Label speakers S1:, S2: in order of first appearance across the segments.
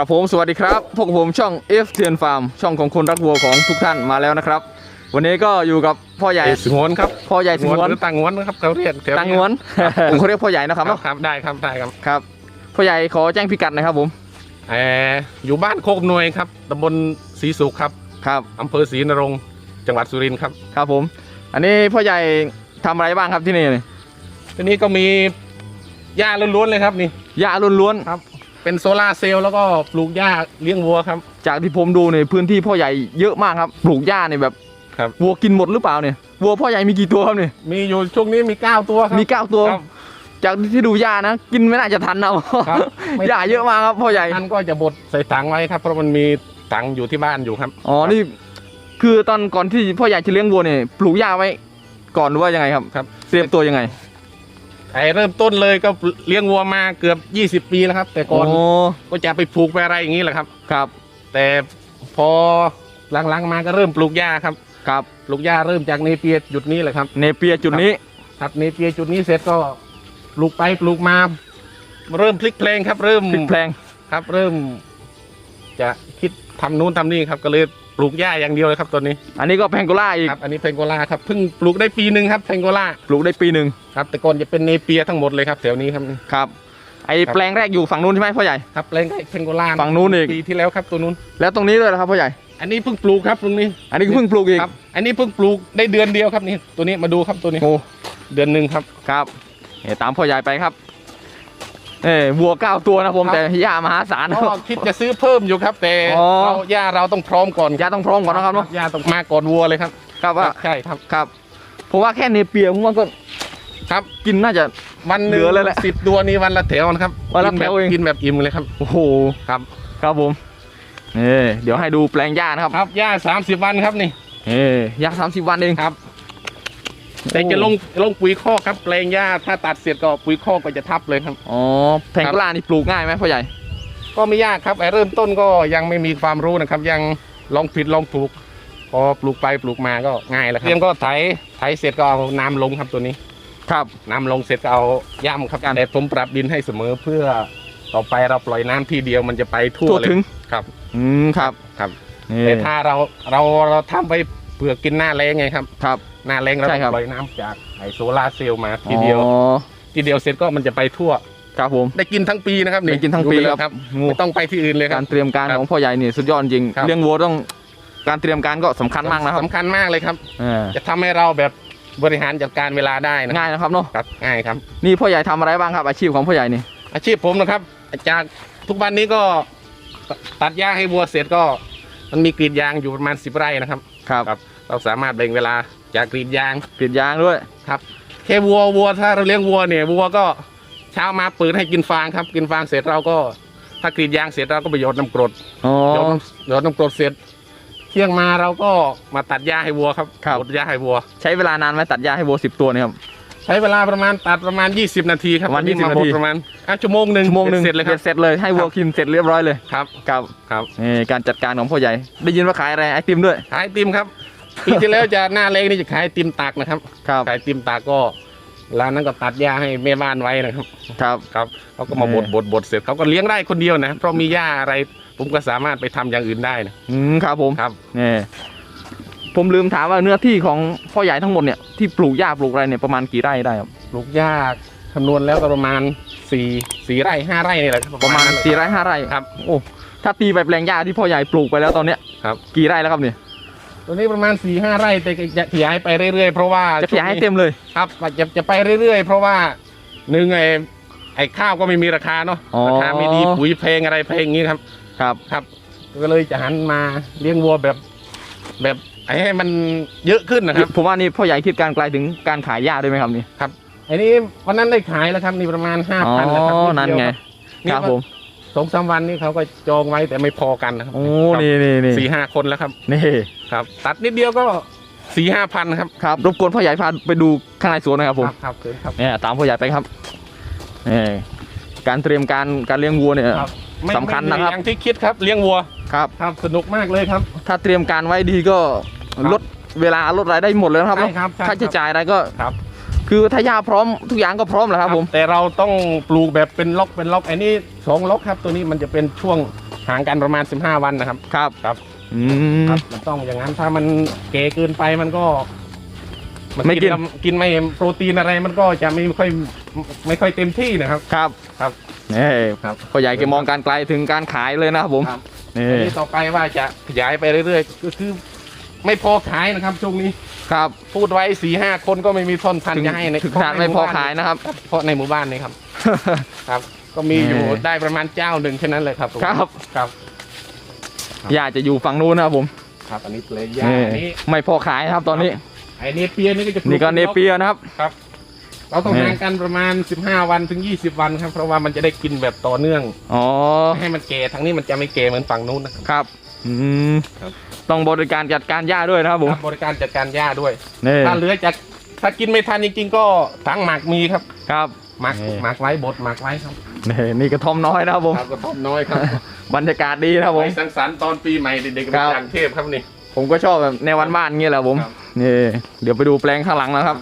S1: ครับผมสวัสดีครับ พวกผมช่อง F เทียนฟาร์มช่องของคนรักวัวของทุกท่านมาแล้วนะครับ วันนี้ก็อยู่กับพ่อใหญ่
S2: สงวนครับ
S1: พ่อใหญ่สงวน
S2: หรือต่างงวนนะครับเขาเรียกแถว
S1: ตังงวนผมเขาเรียกพ่อใหญ่นะครับ
S2: ครั
S1: เนาะ
S2: บครับได้ครับได้ครับ
S1: ครับพ่อใหญ่ขอแจ้งพิกัดหนะครับผม
S2: เอออยู่บ้านโคกหน่วยครับตำบลศรีสุขครับ
S1: ครับ
S2: อำเภอศรีนรงค์จังหวัดสุรินทร์ครับ
S1: ครับผม อันนี้พ่อใหญ่ทำอะไรบ้างครับที่นี่นี่
S2: ทีนี้ก็มีหญ้าล้วนๆเลยครับนี่
S1: หญ้าล้วน
S2: ครับ เป็นโซลาร์เซลล์แล้วก็ปลูกหญ้าเลี้ยงวัวครับ
S1: ๆจากที่ผมดูในพื้นที่พ่อใหญ่เยอะมากครับ ปลูกหญ้าเนี่ยแบบ
S2: ครับ
S1: วัวกินหมดหรือเปล่าเนี่ยวัวพ่อใหญ่มีกี่ตัวครับเนี่ย
S2: มีอยู่ช่วงนี้มีเก้าตัวครับ
S1: มีเก้าตัว
S2: ครับ
S1: จากที่ดูหญ้านะ กินไม่น่าจะทันเอา
S2: ครับไม่
S1: หญ้าเยอะมากครับพ่อใหญ่
S2: ท่านก็จะบดใส่ถังไว้ครับ เพราะมันมีถังอยู่ที่บ้านอยู่ครับ
S1: อ๋อนี่ คือตอนก่อนที่พ่อใหญ่จะเลี้ยงวัวเนี่ยปลูกหญ้าไว้ ก่อนหรือว่ายังไงครับ
S2: ครับ
S1: เตรียมตัวยังไง
S2: ไอเริ่มต้นเลยก็เลี้ยงวัวมาเกือบ 20 ปีแล้วครับ แต่ก่อน
S1: โอ้
S2: ก็จะไปผูกไปอะไรอย่างนี้แหละครับ
S1: ครับ
S2: แต่พอหลังๆมาก็เริ่มปลูกหญ้าครับ
S1: ครับ
S2: ปลูกหญ้าเริ่มจากเนเปียหยุดนี้แหละครับ
S1: เนเปียจุดนี้
S2: ครับเนเปียจุดนี้เสร็จก็ปลูกไปปลูกมา เริ่มพลิกเพลงครับ เริ่ม
S1: พลิกแพลง
S2: ครับ เริ่ม จะคิดทำนู้นทำนี่ครับก็เลย ปลูกหญ้าอย่างเดียวเลยครับตัวนี้
S1: อันนี้ก็แพงโกล่าอีก
S2: ครับอันนี้เพงโกลาครับเพิ่งปลูกได้ปีหนึ่งครับเพงโกลา
S1: ปลูกได้ปีหนึ่ง
S2: ครับแต่ก่อนจะเป็นเนเปียทั้งหมดเลยครับแถวนี้ครับ
S1: ครับไอ
S2: ครับ
S1: แปลงแรกอยู่ฝั่งนู้นใช่ไหมพ่อใหญ่
S2: ครับแปลงเพงโกลา
S1: ฝั่งนู้นอีก
S2: ปีที่แล้วครับตัวนู้น
S1: แล้วตรงนี้ด้วยนะครับพ่อใหญ่
S2: อันนี้เพิ่งปลูกครับตรงนี้
S1: อันนี้ก็เพิ่งปลูกอีก
S2: ครับอันนี้เพิ่งปลูกได้เดือนเดียวครับนี่ตัวนี้มาดูครับตัวนี้
S1: โอ้
S2: เดือนหนึ่งครับ
S1: ครับเอ่ตามพ่อใหญ่ไปครับ เอ้วัวเก้าตัวนะผม
S2: ครับ
S1: แต่หญ้ามหาศาล
S2: ก็คิดจะซื้อเพิ่มอยู่ครับ แต่
S1: อ๋อ
S2: เราหญ้าเราต้องพร้อมก่อน
S1: หญ้าต้องพร้อมก่อนนะครับเนาะ
S2: หญ้าต้องมาก่อนวัวเลยครับ
S1: ครับว่า
S2: ใช่ครับ
S1: ครับผมว่าแค่เนเปียผมว่าก็
S2: ครับ
S1: กินน่าจะ
S2: วันหนึ่ง
S1: เหลือเลยแหละ
S2: สิบตัวนี้วันละแถวนะครับ
S1: วันละ
S2: กิแบบ
S1: แถวเอง
S2: กินแบบอิ่มเลยครับ
S1: โอ้โห
S2: ครับ
S1: ครับผมนี่เดี๋ยวให้ดูแปลงหญ้านะครับ
S2: ครับหญ้าสามสิบวันครับนี่
S1: เอ้หญ้าสามสิบวันเอง
S2: ครับ แต่จะลงลงปุ๋ยคอกครับแปลงหญ้าถ้าตัดเสร็จก็ปุ๋ยคอกก็จะทับเลยครับ
S1: อ๋อแพงโกล่านี่ปลูกง่ายไหมพ่อใหญ่
S2: ก็ไม่ยากครับไอ้เริ่มต้นก็ยังไม่มีความรู้นะครับ ยังลองผิดลองถูกพอปลูกไปปลูกมาก็ง่ายแล้วครับเตรียมก็ไถไถเสร็จก็เอาน้ำลงครับตัวนี้
S1: ครับ
S2: น้ำลงเสร็จก็เอาย่ำครับแต่ผมปรับดินให้เสมอเพื่อต่อไปเราปล่อยน้ำทีเดียวมันจะไปทั่ว
S1: ทั่ว
S2: เลย
S1: ถึง
S2: ครับ
S1: อืมครับ
S2: ครับ
S1: นี่
S2: แต่ถ้าเราเราเราทำไปเพื่อกินหน้าแรงไงครับ
S1: ครับ
S2: หน้าแรงเรา
S1: ใช่
S2: ต้อง
S1: ครับ
S2: ปล่อยน้ำจากไอโซลาร์เซลล์มาทีเดียว
S1: อ๋อ
S2: ทีเดียวเสร็จก็มันจะไปทั่ว
S1: ครับผม
S2: ได้กินทั้งปีนะครับ
S1: ได้กินทั้งปี
S2: ดูเลย
S1: ครับงู
S2: ไม่ต้องไปที่อื่นเลยค
S1: กา
S2: รับ
S1: รเตรียมการ
S2: ครับ
S1: ของพ่อใหญ่นี่สุดยอดจริง
S2: ครับ
S1: เลี้ยงวัวต้องการเตรียมการก็สำคัญมากนะครับ
S2: สำคัญมากเลยครับ
S1: อ่า
S2: จะทำให้เราแบบบริหารจัดการเวลาได้นะ
S1: ง่ายนะครับเนาะ
S2: ครับง่ายครับ
S1: นี่พ่อใหญ่ทำอะไรบ้างครับอาชีพของพ่อใหญ่นี่
S2: อาชีพผมนะครับจากทุกวันนี้ก็ตัดหญ้าให้วัวเสร็จก็ มันมีกรีดยางอยู่ประมาณสิบไร่นะครับ
S1: ครับ
S2: ครับเราสามารถแบ่งเวลา จากกรีดยาง
S1: กรีดยางด้วย
S2: ครับแค่วัววัวถ้าเราเลี้ยงวัวเนี่ยวัวก็เช้ามาเปิดให้กินฟางครับ กินฟางเสร็จเราก็ ถ้ากรีดยางเสร็จเราก็ไปหยดน้ำกรด
S1: อ๋อ
S2: หยดน้ำหยดน้ำกรดเสร็จเที่ยงมาเราก็มาตัดหญ้าให้วัวครับ
S1: ครับ
S2: ตัดหญ้าให้วัว
S1: ใช้เวลานานไหมตัดหญ้าให้วัวสิบตัวเนี่ยครับ
S2: ใช้เวลาประมาณตัดประมาณ 20 นาทีครับ
S1: ประมาณ
S2: ตอนนี้
S1: 20นาที
S2: หดประมาณอะชั่วโมงหนึ่ง
S1: ชั่วโมงหนึ่ง
S2: เสร็จเลยครับ
S1: เสร็จเลยให้วัวกินเสร็จเรียบร้อยเลย
S2: ครับ
S1: ครับ
S2: ครับ
S1: นี่การจัดการของพ่อใหญ่ ได้ยินว่าขายอะไรไอติมด้วย
S2: ขายไอติมครับ ปีที่แล้วจะหน้าเล็กนี่จะขายไอติมตักนะครับ
S1: ครับ
S2: ขายไอติมตักก็ร้านนั้นก็ตัดหญ้าให้แม่บ้านไว้นะครับ
S1: ครับ
S2: ครับเขาก็มา
S1: เอบอ
S2: ดบดบดเสร็จเขาก็เลี้ยงได้คนเดียวนะเพราะมีหญ้าอะไร ผมก็สามารถไปทำอย่างอื่นได้นะ
S1: อืมครับผม
S2: ครับ
S1: นี่ผมลืมถามว่าเนื้อที่ของพ่อใหญ่ทั้งหมดเนี่ยที่ปลูกหญ้าปลูกอะไรเนี่ยประมาณกี่ไร่ได้ครับ
S2: ปลูกหญ้าคำนวณแล้วก็ประมาณสี่สี่ไร่ห้าไร่นี่แหละครับ
S1: ประมาณ
S2: นั้น
S1: สี่ไร่ห้าไร่
S2: ครับ
S1: โอ้ถ้าตีไปแปลงหญ้าที่พ่อใหญ่ปลูกไปแล้วตอนเนี้ย
S2: ครับ
S1: กี่ไร่แล้วครับเนี่ย
S2: ตัวนี้ประมาณสี่ห้าไร่แต่จะขยายไปเรื่อยๆเพราะว่า
S1: จะขยายให้เต็มเลย
S2: ครับจะจะไปเรื่อยๆ เพราะว่าหนึ่งไอ้ไอ้ข้าวก็ไม่มีราคาเนาะ
S1: อ๋อ
S2: ราคาไม่ดีปุ๋ยเพลงอะไรเพลงอย่างนี้ครับ
S1: ครับ
S2: ครับ ก็เลยจะหันมาเลี้ยงวัวแบบ แบบไอ้ให้มันเยอะขึ้นนะครับ
S1: ผมว่านี่พ่อใหญ่คิดการไกลถึงการขายหญ้าด้วยไหมครับนี่
S2: ไอ้นี้วันนั้นได้ขายแล้วครับนี่ประมาณห้า
S1: อ๋อ
S2: พันแล้วครับด
S1: นั่น
S2: เดียว
S1: ไง
S2: นี่
S1: ครับผม
S2: สองสามวันนี้เขาก็จองไว้แต่ไม่พอกันนะครับ
S1: โอ้นี่นี่นี่
S2: สี่ห้าคนแล้วครับ
S1: นี่
S2: ครับ ตัดนิดเดียวก็สี่ห้าพันครับ
S1: ครับรบกวนพ่อใหญ่พาไปดูข้างในสวนหนะครับผม
S2: ครับเชิญครับ
S1: เนี่ยตามพ่อใหญ่ไปครับนี่การเตรียมการการเลี้ยงวัวเนี่ย
S2: ครับ ไม่
S1: สำคัญ
S2: ไม่
S1: นะครับ
S2: อย่างที่คิดครับเลี้ยงวัว
S1: ครับ
S2: ครับ สนุกมากเลยครับ
S1: ถ้าเตรียมการไว้ดีก็
S2: ครับ
S1: ลดเวลาลดรายได้หมดเลยนะครับ
S2: ใช่ครับใช่
S1: ค่าใช้จ่ายอะไรก็
S2: ครับ
S1: คือถ้าหญ้าพร้อมทุกอย่างก็พร้อมแล้วครับผม
S2: แต่เราต้องปลูกแบบเป็นล็อกเป็นล็อกไอ้นี่สองล็อกครับตัวนี้มันจะเป็นช่วงห่างกันประมาณ 15 วันนะครับ
S1: ครับ
S2: ครับ
S1: อืม
S2: ครับมันต้องอย่างนั้นถ้ามันเก๋เกินไปมันก็
S1: ไม่กิน
S2: แล้วกินไม่โปรตีนอะไรมันก็จะไม่ค่อยไม่ค่อยเต็มที่นะครับ
S1: ครับ
S2: ครับ
S1: นี่
S2: ครับ
S1: พ่อใหญ่แกมองการไกลถึงการขายเลยนะครับผม
S2: ครับ
S1: นี่
S2: อันนี้ต่อไปว่าจะขยายไปเรื่อยๆก็คือ ไม่พอขายนะครับช่วงนี้
S1: ครับ
S2: พูดไว้สี่ห้าคนก็ไม่มีท่อนพัน
S1: ถึง
S2: จะให้ใน
S1: ถึงขนาดไม่พอขายนะครับ
S2: ครับเพราะในหมู่บ้านนี่ครับ ครับ ก็มีอยู่
S1: เออ
S2: ได้ประมาณเจ้าหนึ่งแค่นั้นเลยครับ
S1: ครับ
S2: ครับ
S1: หญ้าจะอยู่ฝั่งนู้นนะครับผม
S2: ครับอันนี้เลยยา
S1: นี่
S2: อันนี้
S1: ไม่พอขายนะครับตอนนี้
S2: ไอเนเปียนี่ก็จะปลู
S1: นี่ก็เนเปียนะครับ
S2: ครับ เราต้อง
S1: นี่
S2: ห่างกันประมาณ 15 วันถึง 20 วันครับ เพราะว่ามันจะได้กินแบบต่อเนื่อง
S1: อ๋อ
S2: ไม่ให้มันเกทางนี้มันจะไม่เกเหมือนฝั่งนู้นนะครับ
S1: ครับ อืม
S2: ครับ
S1: ต้องบริการจัดการหญ้าด้วยนะครับผม
S2: ครับบริการจัดการหญ้าด้วย
S1: นี่
S2: ถ้าเหลือจากถ้ากินไม่ทันจริงๆก็ถังหมักมีครับ
S1: ครับ
S2: หมัก
S1: นี่
S2: หมักไว้บดหมักไว้ครับ
S1: นี่นี่กระท่อมน้อยนะครับผม
S2: ครับก็ทอมน้อยครับ
S1: บรรยากาศดีนะครับผม
S2: ไว้สังสรรค์ตอนปีใหม่เด็กๆ
S1: ครับ
S2: ในกรุงเทพครับนี่
S1: ผมก็ชอบแบบในวันบ้านเงี้ยแหละผม
S2: ครับ
S1: นี่เดี๋ยวไปดูแปลงข้างหลังนะครับ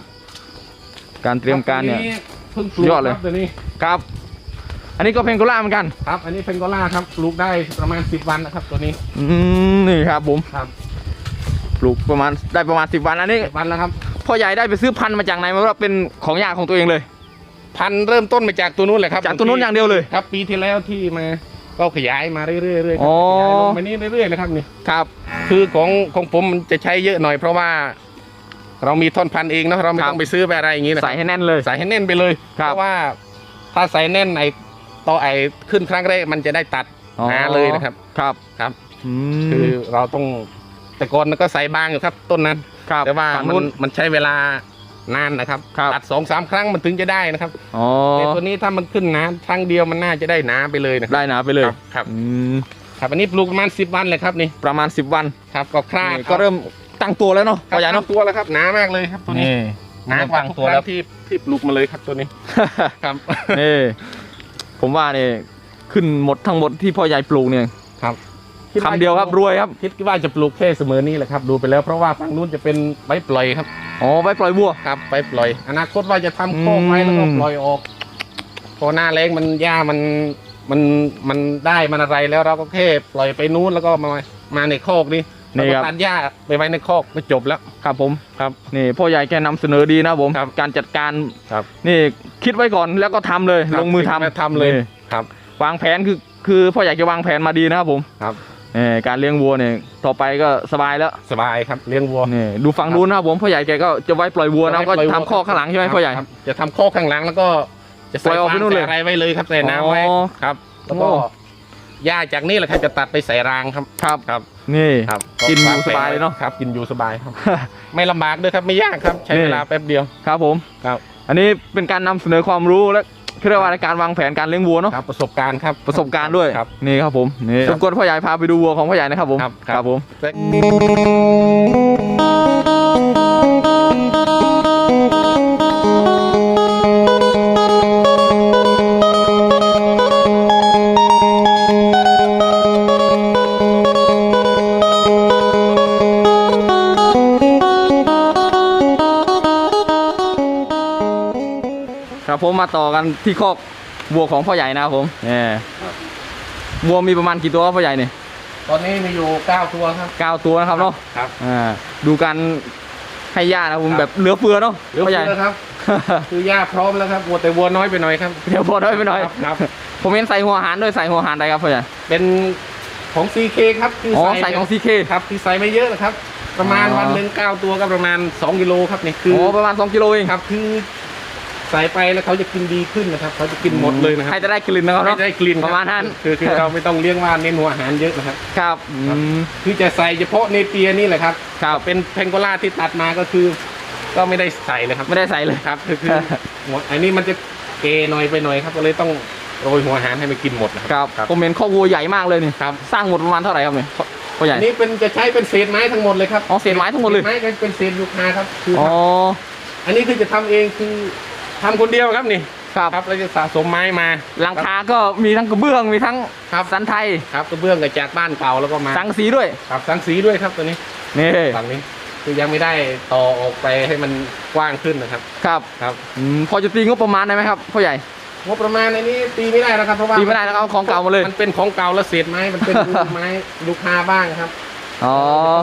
S1: การเตรียมการเนี่ย
S2: เพิ่งปลูก
S1: ยอดเลย
S2: ครับตัวนี้
S1: ครับ อันนี้ก็เพนโกล่าเหมือนกัน
S2: ครับ อันนี้เป็นกอล่าครับปลูกได้ประมาณ 10 วันนะครับ ตัวนี้
S1: อืมนี่ครับผม
S2: ครับ
S1: ปลูกประมาณได้ประมาณสิบวัน อันนี้
S2: 10วันแล้วครับ
S1: พ่อใหญ่ได้ไปซื้อพันธุ์มาจากไหนมาว่าเป็นของยาของตัวเองเลย
S2: พันธุ์เริ่มต้นมาจากตัวนู้นเลยครับ
S1: จากตัวนู้นอย่างเดียวเลย
S2: ครับ ปีที่แล้วที่มาก็ขยายมาเรื่อยๆเรื่อยๆค
S1: อ๋
S2: รับ
S1: อ
S2: ขยายลงมานี่เรื่อยๆนะครับนี่
S1: ครับ
S2: คือของของผมมันจะใช้เยอะหน่อยเพราะว่า เรามีท่อนพันธุ์เองเนาะเราไม่
S1: ครับ
S2: ต้องไปซื้อไปอะไรอย่างนี้นะค
S1: ใส่
S2: รับ
S1: ให้แน่นเลย
S2: ใส่ให้แน่นไปเลย
S1: ครับ
S2: เพราะว่าถ้าใส่แน่นไอ ต่อไอขึ้นครั้งแรกมันจะได้ตัด
S1: อ๋อ
S2: หนาเลยนะครับ
S1: ครับ
S2: ครับ
S1: อื
S2: คือ
S1: ม
S2: เราต้องแต่ก่อนมันก็ใส่บางอยู่ครับ ต้นนั้น
S1: ครับ
S2: แต่ว่า
S1: ฝั่ง
S2: มัน
S1: นู้น
S2: มันใช้เวลานานนะครับ
S1: ครับ
S2: ตัดสองสามครั้งมันถึงจะได้นะครับ
S1: อ๋อ
S2: แต่ตัวนี้ถ้ามันขึ้นหนาครั้งเดียวมันน่าจะได้หนาไปเลยนะครับ
S1: ได้หนาไปเลย
S2: ครับครับ
S1: อืม
S2: ครับอันนี้ปลูกประมาณสิบวันเลยครับนี่
S1: ประมาณ 10 วัน
S2: ครับก็คลาด
S1: นี่ก็เริ่มตั้งตัวแล้วเนาะ
S2: ครั
S1: พ่
S2: บ
S1: อใหญ่เนาะ
S2: ตั้งตัวแล้วครับหนามากเลยครับตัวนี้
S1: นี่
S2: หนากว่าทุกครั้งที่ที่ปลูกมาเลยครับตัวนี้ ครับ
S1: นี่ ผมว่าเนี่ยขึ้นหมดทั้งหมดที่พ่อใหญ่ปลูกเนี่ย
S2: ครับ
S1: คำเดียวครับรวยครับ
S2: คิดว่าจะปลูกแค่เสมอนี้แหละครับ ดูไปแล้วเพราะว่าฝั่งนู้นจะเป็นไว้ปล่อยครับ
S1: อ๋อไว้ปล่อยวัว
S2: ครับไปปล่อย อนาคตว่าจะทำโคอกไว้
S1: อืม
S2: แล้วก็ปล่อยออก พอหน้าแรงมันหญ้ามันมันมันได้มันอะไรแล้วเราก็แค่ปล่อยไปนู้นแล้วก็มามาในคอกนี่
S1: นี่
S2: แล้ว
S1: ครั
S2: ก็
S1: บ
S2: ตัดหญ้าไปไว้ในคอกก็จบแล้ว
S1: ครับผม
S2: ครับ
S1: นี่พ่อใหญ่แกนำเสนอดีนะครับผม
S2: ครับ
S1: การจัดการ
S2: ครับ
S1: นี่คิดไว้ก่อนแล้วก็ทำเลย
S2: ครับ
S1: ลงมือทำ
S2: คิดไว้ทำเลย
S1: นี่
S2: ครับ
S1: วางแผนคือคือพ่อใหญ่แกวางแผนมาดีนะครับผม
S2: ครับ
S1: นี่การเลี้ยงวัวเนี่ยต่อไปก็สบายแล้ว
S2: สบายครับเลี้ยงวัว
S1: นี่ดูฝั่งนู้นนะครับผมพ่อใหญ่แกก็จะไว้ปล่อยวัวนะ
S2: ไว้
S1: ก็
S2: ปล่อยวัว
S1: ทำข้อข้างหลังใช่ไหม
S2: ครับ
S1: พ่อใหญ่
S2: ครับจะทำคอกข้างหลังแล้วก็จะ
S1: ปล่
S2: ใส่
S1: อยออกไป
S2: ฟาง
S1: นู่นเลย
S2: ใส่อะไรไว้เลยครับใส่น้ำไว้
S1: อ๋อ
S2: ครับแล้วก็
S1: โอ้
S2: หญ้าจากนี้แหละครับจะตัดไปใส่รางครับ
S1: ครับ
S2: ครับ
S1: นี่
S2: ครับ
S1: กินอยู่
S2: วงแผ
S1: สบายเลยเนอะ
S2: ครับ กินอยู่สบายครับ ไม่ลำบากด้วยครับไม่ยากครับ ใช้
S1: นี่
S2: เวลาแป๊บเดียว
S1: ครับผม
S2: ครับ
S1: อันนี้เป็นการนำเสนอความรู้และเรียกว่าในการวางแผนการเลี้ยงวัวเนาะ
S2: ครับประสบการณ์ครับ
S1: ประสบการณ์ด้วย
S2: ครับ
S1: นี่ครับผมนี่
S2: ครั
S1: ร
S2: บ
S1: บกวนพ่อใหญ่พาไปดูวัวของพ่อใหญ่นะครับผม
S2: ครับ
S1: ครับผม กันที่คอกวัวของพ่อใหญ่นะครับผมนี่วัวมีประมาณกี่ตัวครับพ่อใหญ่เนี่ย
S2: ตอนนี้มีอยู่9ตัวครับ
S1: เก้าตัวนะครับเนาะ
S2: ครับ
S1: อ่าดูการให้ย่านะครับผม
S2: ครับ
S1: แบบเหลือเฟือเนาะ
S2: เหลือ
S1: พ่อใหญ่
S2: เฟือครับ คือหญ้าพร้อมแล้วครับวัวแต่วัวน้อยไปหน่อยครับ
S1: เดี๋ยวพอได้ไปหน่อย
S2: ครับครับ
S1: ผมเห็นใส่หัวอาหารด้วยใส่หัวอาหารใดครับพ่อใหญ่
S2: เป็นของ CK ครับคือ
S1: อ๋อ
S2: ใส่
S1: ใส่ของซีเค
S2: ครับที่ใส่ไม่เยอะนะครับประมาณ
S1: อ๋อ
S2: วันหนึ่งเก้าตัวก็ประมาณ 2 กิโลครับนี่คือ
S1: โอ้ประมาณ 2 กิโลเอง
S2: ครับ คือ ใส่ไปแล้วเขาจะกินดีขึ้นนะครับเขาจะกินหมดเลยนะครับ
S1: ให้จะได้กลิ่นนะครับ
S2: ไม่
S1: เนาะ
S2: ได้กลิ่นคบ
S1: ประมาณนั้น
S2: คือคือเราไม่ต้องเลี้ยงว่าเน้นหัวอาหารเยอะนะครับ
S1: ครับอืม
S2: คือจะใส่เฉพาะเนเปียนี่แหละครับ
S1: ครับ
S2: เป็นเพนโกล่าที่ตัดมาก็คือ ก็ไม่ได้ใส่เลยครับ
S1: ไม่ได้ใส่เลย
S2: ครับคือคือหัวอันนี้มันจะเกหน่อยไปหน่อยครับ ก็เลยต้องโรยหัวอาหารให้มันกินหมดนะค
S1: ครับรับผมเห็นข้อกวัวใหญ่มากเลยนี่
S2: ครับ
S1: สร้างหมดประมาณเท่าไหร่ครับเนี่ยพ่อพ่อใหญ่
S2: อันนี้เป็นจะใช้เป็นเศษไม้ทั้งหมดเลยครับ
S1: อ๋อเศษไม้ทั้งหมดเลย
S2: ศษไม้ก็เป็นเศษยูคาครับคืออ
S1: อ๋อ
S2: อันนี้คือจะทำเองคือ ทำคนเดียวครับนี่
S1: ครับ
S2: ครับเราจะสะสมไม้มา
S1: หลังคาก็มีทั้งกระเบื้องมีทั้ง
S2: ครับ
S1: สันไทย
S2: ครับกระเบื้องกับจากบ้านเก่าแล้วก็มา
S1: สังสีด้วย
S2: ครับสังสีด้วยครับตัวนี้
S1: นี่
S2: ฝั่งนี้คือยังไม่ได้ต่อออกไปให้มันกว้างขึ้นนะครับ
S1: ครับ
S2: ครับ
S1: อืมพอจะตีงบประมาณได้ไหมครับพ่อใหญ่
S2: งบประมาณในนี้ตีไม่ได้นะครับเพราะว่า
S1: ตีไม่ได้นะครับเอาของเก่ามาเลย
S2: มันเป็นของเก่าแล้วเศษไม้มันเป็นไม้ลูกค้าบ้างครับ
S1: อ๋อ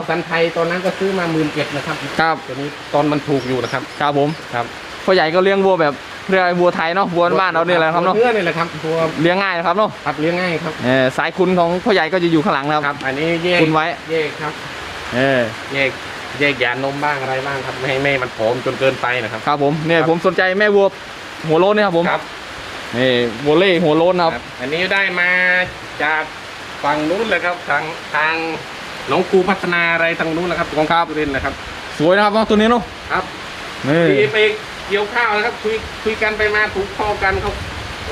S2: สันไทยตอนนั้นก็ซื้อมาหมื่นเจ็ดนะครับ
S1: ครับ
S2: ตัวนี้ตอนมันถูกอยู่นะครับ
S1: ครับผม
S2: ครับ
S1: พ่อใหญ่ก็เลี้ยงวัวแบบเรียกอะไรวัวไทยเนาะวัวบ้านเราเนี่ยแหละครับเนาะ
S2: เนื้อนี่แหละครับตัว
S1: เลี้ยงง่ายนะครับเนาะ
S2: ครับเลี้ยงง่ายครับ
S1: เออสายคุณของพ่อใหญ่ก็จะอยู่ข้างหลังนะครับ
S2: ครับ อันนี้แยก
S1: คุณไว้
S2: แยกครับ
S1: เออ
S2: แยกแยกยานมบ้างอะไรบ้างครับไม่ให้แม่มันผอมจนเกินไปนะครับ
S1: ครับผมเนี่ย
S2: ครับ
S1: ผมสนใจแม่วัวหัวโล้นเนี่ยครับผม
S2: ครับ
S1: นี่วัวเล่หัวโล้นนะครับ
S2: ครับ อันนี้ได้มาจากฝั่งนู้นเลยครับทางทางหนองคูพัฒนาอะไรทางนู้นนะครับของครับเรนนะครับ
S1: สวยนะครับเนาะตัวนี้เนาะ
S2: ครับ
S1: นี่
S2: ที่ไป เกี่ยวข้าวนะครับ คุยคุยกันไปมาถูกคอกันเขา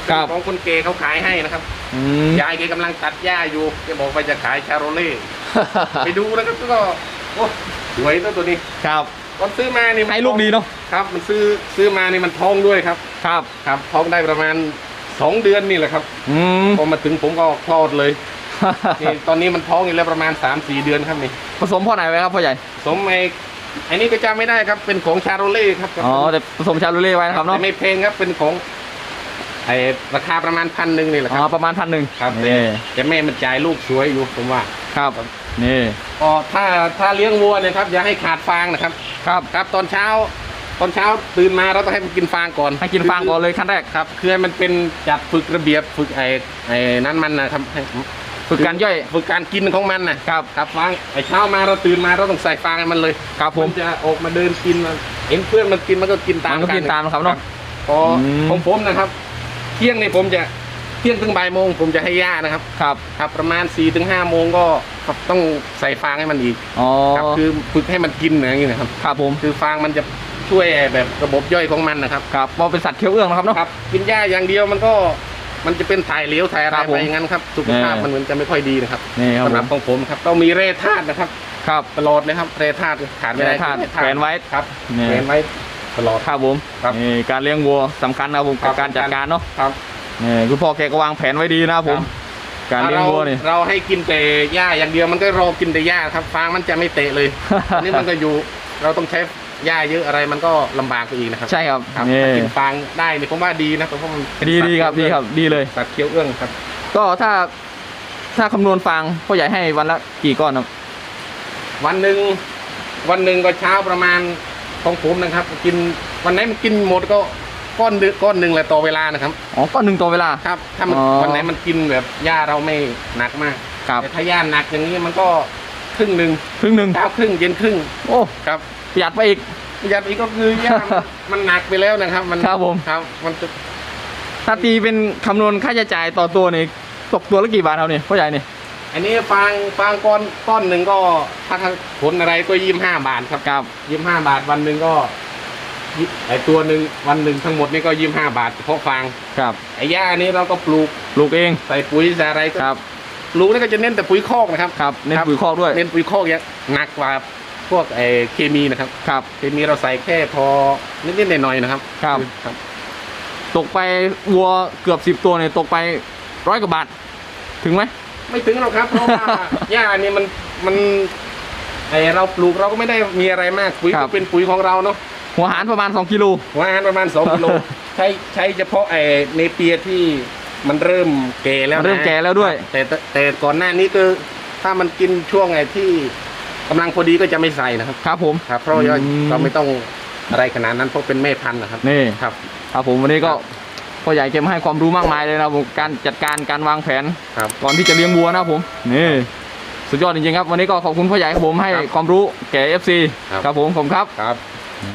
S1: ครับ
S2: ของคนเกย์เขาขายให้นะครับ
S1: อืม
S2: ยายแกกำลังตัดหญ้าอยู่แกบอกว่าจะขายชาโรเล่ไปดูนะครับก็โอ้สวยตัวตัวนี้
S1: ครับ
S2: ตอนซื้อมานี่มัน
S1: ให้ลูกดีเนาะ
S2: ครับ มันซื้อซื้อมานี่มันท้องด้วยครับ
S1: ครับ
S2: ครับท้องได้ประมาณสองเดือนนี่แหละครับ
S1: อืม
S2: พอมาถึงผมก็คลอดเลยนี่ตอนนี้มันท้องอยู่แล้วประมาณ3 4เดือนครับนี่
S1: ผสมพ่อไหนไว้ครับพ่อใหญ่
S2: สมไอ้ไอ้นี่ก็จำไม่ได้ครับเป็นของชาโรเล่ครับ
S1: อ๋อแต่ผสมชาลูเล่ไว้นะครับเนาะ
S2: แต่ไม่แพงครับเป็นของไอ้ราคาประมาณพันหนึ่งนี่แหละ
S1: อ๋
S2: ค
S1: อ
S2: รับ
S1: ประมาณพันหนึ่ง
S2: ครับ
S1: นี่
S2: แต่แม่มันจ่ายลูกสวยอยู่ผมว่า
S1: ครับนี่
S2: ก็ถ้าถ้าเลี้ยงวัวเนี่ยครับอย่าให้ขาดฟางนะครับ
S1: ครับ
S2: ครับตอนเช้า ตอนเช้าตื่นมาเราต้องให้มันกินฟางก่อน
S1: ให้กินฟางก่อนเลยขั้นแรก
S2: ครับคือให้มันเป็นจัดฝึกระเบียบฝึกไอ้ไอ้นั้นมันนะครับให้
S1: ฝึกการย่อย
S2: ฝึกการกินของมันนะครับครับฟางไอ้เช้ามาเราตื่นมาเราต้องใส่ฟางให้มันเลย
S1: ครับผม
S2: นจะออกมาเดินกินมันเห็นเพื่อนมันกินมันก็กินตาม
S1: มันก็กินตามครับเนาะ
S2: พออ
S1: ม
S2: ของผมนะครับ เที่ยงนี่ผมจะเที่ยงถึงบ่ายโมงผมจะให้ย่านะครับ
S1: ครับ
S2: ครับประมาณ4ี่ถึงห้าโมงก็ต้องใส่ฟางให้มันอีก
S1: อ๋อ
S2: ครับคือฝึกให้มันกินอย่างนี้นะครับ
S1: ครับผม
S2: คือฟางมันจะช่วยแบบระบบย่อยของมันนะครับ
S1: ครับเพราะเป็นสัตว์เคี้ยวเอื้องนะครับเนาะ
S2: ครับกินหญ้าอย่างเดียวมันก็ มันจะเป็นถ่ายเหลวถ่ายอะไร
S1: ครับผม
S2: ไปอย่างนั้นครับสุขภาพ
S1: แน่
S2: มันเหมือนจะไม่ค่อยดีนะครับ
S1: นี่ครับ
S2: สำห
S1: ผ
S2: รับ
S1: ม
S2: ของผมครับต้องมีแร่ธาตุนะครับ
S1: ครับ
S2: ตลอดเลยครับแร่ธาตุขาดไม่ได้
S1: แร่ธาตุแขวนไว้
S2: ครับ
S1: นี่
S2: แขวนไว้ตลอด
S1: ครับผม
S2: ครับ
S1: นี่การเลี้ยงวัวสำคัญนะครับผม
S2: ครั
S1: กับบการจัดการเนาะ
S2: ครับ
S1: นี่คุณพ่อแกก็วางแผนไว้ดีนะครับผม การเลี้ยงวัวนี่
S2: เราเราให้กินแต่หญ้าอย่างเดียวมันก็รอกินแต่หญ้าครับฟางมันจะไม่เตะเลย อันนี้มันก็อยู่เราต้องใช้ หญ้าเยอะอะไรมันก็ลำบากไปอีกนะครับ
S1: ใช่ครับ
S2: ครับ
S1: นี่
S2: ถ้ากินฟางได้นี่ผมว่าดีนะเพราะว่ามันเป็น
S1: ดี
S2: สัต
S1: ดีครับดีครับดีเลย
S2: สัตว์เคี้ยวเอื้องครับ
S1: ก็ถ้าถ้าคำนวณฟางพ่อใหญ่ให้วันละกี่ก้อนครับ
S2: วันหนึ่งวันหนึ่งก็เช้าประมาณของผมนะครับ กินวันไหนมันกินหมดก็ก้อนหนึ่งก้อนหนึ่งแหละต่อเวลานะครับ
S1: อ๋อก้อนหนึ่งต่อเวลา
S2: ครับ ถ้ามัน
S1: อ๋อ
S2: วันไหนมันกินแบบหญ้าเราไม่หนักมาก
S1: ครับ
S2: แต่ถ้าหญ้าหนักอย่างนี้มันก็ครึ่งหนึ่ง
S1: ครึ่งหนึ่ง
S2: เช้าครึ่งเย็นครึ่ง
S1: โอ้
S2: ครับ
S1: ประหยัดไปอีก
S2: ประหยัดอีกก็คือหญ้ามันมันหนักไปแล้วนะครับ มัน
S1: ครับผม
S2: ครับมันจะ
S1: ถ้าตีเป็นคำนวณค่าใช้จ่ายต่อตัวนี่ตกตัวละกี่บาทครับนี่พ่อใหญ่นี่
S2: อันนี้ฟางฟางก้อนก้อนหนึ่งก็ถ้าผลอะไรก็ยี่ห้าบาทครับ
S1: ครับ
S2: ยี่ห้าบาทวันหนึ่งก็ยี่ไอตัวหนึ่งวันหนึ่งทั้งหมดนี่ก็ยี่ห้าบาทเฉพาะฟาง
S1: ครับ
S2: ไอ้หญ้านี้เราก็ปลูก
S1: ปลูกเอง
S2: ใส่ปุ๋ยใส่อะไรก็
S1: ครับ
S2: ปลูกนี่ก็จะเน้นแต่ปุ๋ยคอกนะครับ
S1: ครับเน้น
S2: ครับ
S1: ปุ๋ยคอกด้วย
S2: เน้นปุ๋ยคอกเยอะหนักกว่า พวกไอ้เคมีนะครับ
S1: ครับ
S2: เคมีเราใส่แค่พอนิดๆหน่อยๆนะครับ
S1: ครับ
S2: ครับ
S1: ตกไปวัวเกือบสิบตัวเนี่ยตกไปร้อยกว่าบาทถึงไหม
S2: ไม่ถึงหรอกครับเพราะว่าหญ้านี่มันมันไอเราปลูกเราก็ไม่ได้มีอะไรมากปุ๋ย
S1: ครั
S2: ก็
S1: บ
S2: เป็นปุ๋ยของเราเนาะ
S1: หัวหารประมาณ 2กิโล
S2: หัวอาหารประมาณ2กิโล ใช้ใช้เฉพาะไอเนเปียที่มันเริ่มแก่แล้ว
S1: มัน
S2: นะ
S1: เริ่มแก่แล้วด้วย
S2: แต่แต่แต่ก่อนหน้านี้คือถ้ามันกินช่วงไงที่ กำลังพอดีก็จะไม่ใส่นะครับ
S1: ครับผม
S2: ครับเพราะว่า
S1: อืม
S2: เราไม่ต้องอะไรขนาดนั้นเพราะเป็นแม่พันธุ์นะครับ
S1: นี่
S2: ครับ
S1: ครับผมวันนี้ก็
S2: ครับ
S1: พ่อใหญ่เก็บมาให้ความรู้มากมายเลยนะครับผมการจัดการการวางแผน
S2: ครับ
S1: ก่อนที่จะเลี้ยงวัวนะครับผมนี่สุดยอดจริงๆครับ วันนี้ก็ขอบคุณพ่อใหญ่ครับผมให้
S2: ครับ
S1: ความรู้แก่ FC
S2: ครับ
S1: ครับผมผมครับ
S2: ครับ